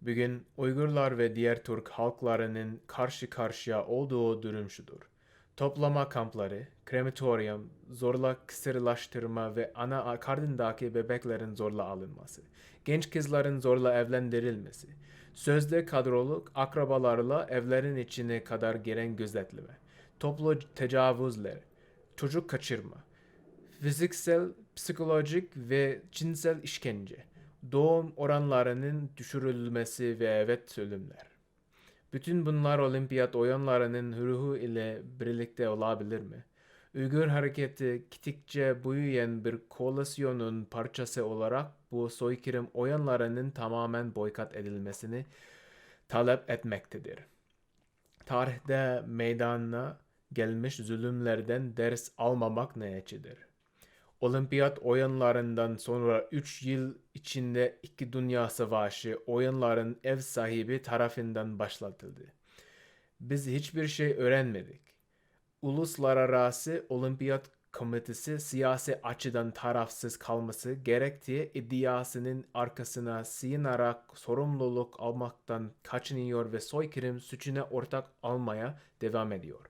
Bugün Uygurlar ve diğer Türk halklarının karşı karşıya olduğu durum şudur. Toplama kampları, krematoryum, zorla kısırlaştırma ve ana karnındaki bebeklerin zorla alınması, genç kızların zorla evlendirilmesi, sözde kadroluk akrabalarla evlerin içine kadar giren gözetleme, toplu tecavüzler, çocuk kaçırma, fiziksel, psikolojik ve cinsel işkence, doğum oranlarının düşürülmesi ve evet ölümler. Bütün bunlar olimpiyat oyunlarının ruhu ile birlikte olabilir mi? Uygur hareketi gittikçe büyüyen bir koalisyonun parçası olarak bu soykırım oyunlarının tamamen boykot edilmesini talep etmektedir. Tarihte meydana gelmiş zulümlerden ders almamak niyetidir. Olimpiyat oyunlarından sonra 3 yıl içinde iki dünya savaşı oyunların ev sahibi tarafından başlatıldı. Biz hiçbir şey öğrenmedik. Uluslararası Olimpiyat Komitesi siyasi açıdan tarafsız kalması gerektiği iddiasının arkasına sığınarak sorumluluk almaktan kaçınıyor ve soykırım suçuna ortak almaya devam ediyor.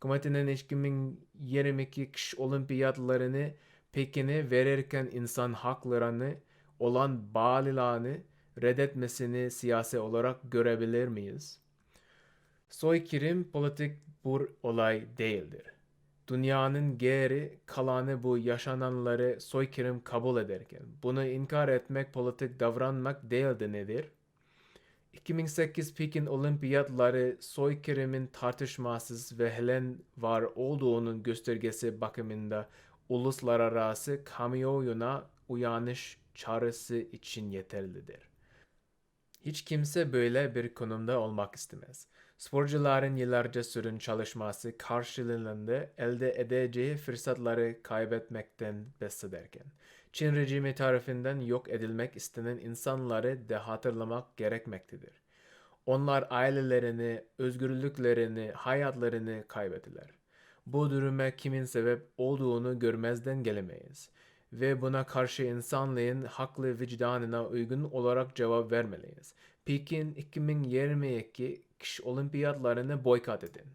Komitenin 2022 kış olimpiyatlarını Pekin'e verirken insan haklarını olan bağlılığını reddetmesini siyasi olarak görebilir miyiz? Soykırım politik bir olay değildir. Dünyanın geri kalanı bu yaşananları soykırım kabul ederken bunu inkar etmek politik davranmak değildi nedir? 2008 Pekin Olimpiyatları soykırımın tartışmasız ve helen var olduğunun göstergesi bakımında uluslararası kamuoyuna uyanış çağrısı için yeterlidir. Hiç kimse böyle bir konumda olmak istemez. Sporcuların yıllarca süren çalışması karşılığında elde edeceği fırsatları kaybetmekten bahsederken, Çin rejimi tarafından yok edilmek istenen insanları da hatırlamak gerekmektedir. Onlar ailelerini, özgürlüklerini, hayatlarını kaybettiler. Bu duruma kimin sebep olduğunu görmezden gelemeyiz ve buna karşı insanlığın haklı vicdanına uygun olarak cevap vermeliyiz. Pekin 2022 kış olimpiyatlarını boykot edin.